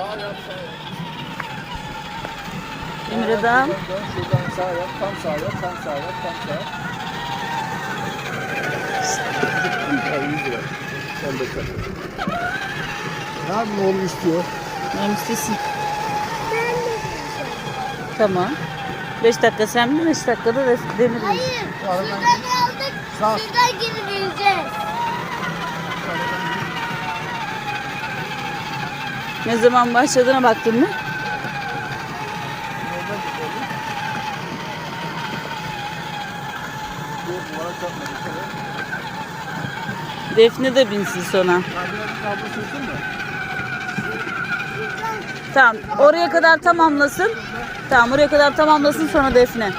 Sağ yap, sağ yap. Emre'den. Şuradan sağ yap, tam sağ yap, tam sağ yap, tam sağ yap. Sen bekle. Ne yapayım oğlum istiyor? Mühendislisin. Tamam. 5 dakika sen mi 5 dakikada da Demir mi? Hayır. Şuradan aldık. Sağ. Şuradan geri vereceğiz. Ne zaman başladığına baktın mı? Defne de binsin mü? Tamam. Oraya kadar tamamlasın. Tamam oraya kadar tamamlasın sonra Defne.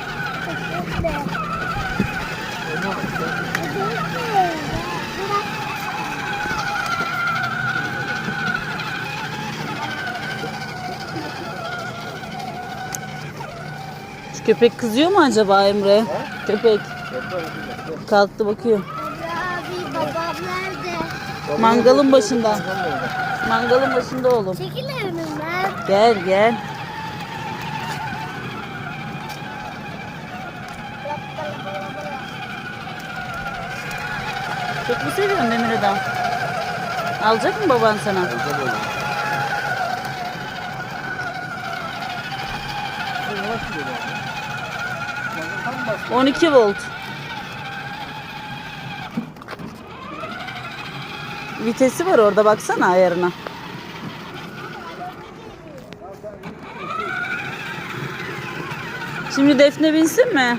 Köpek kızıyor mu acaba Emre? Köpek. Yapma, yapma. Kalktı bakıyor. Abi babam nerede? Mangalın başında. Mangalın başında oğlum. Çekil önümden. Gel gel. Çok mu seviyorsun Adam? Alacak mı baban sana? Oldu. Yavaş gidiyor bak. Bak, tam bas. 12 volt. Vitesi var orada baksana ayarına. Şimdi Defne binsin mi?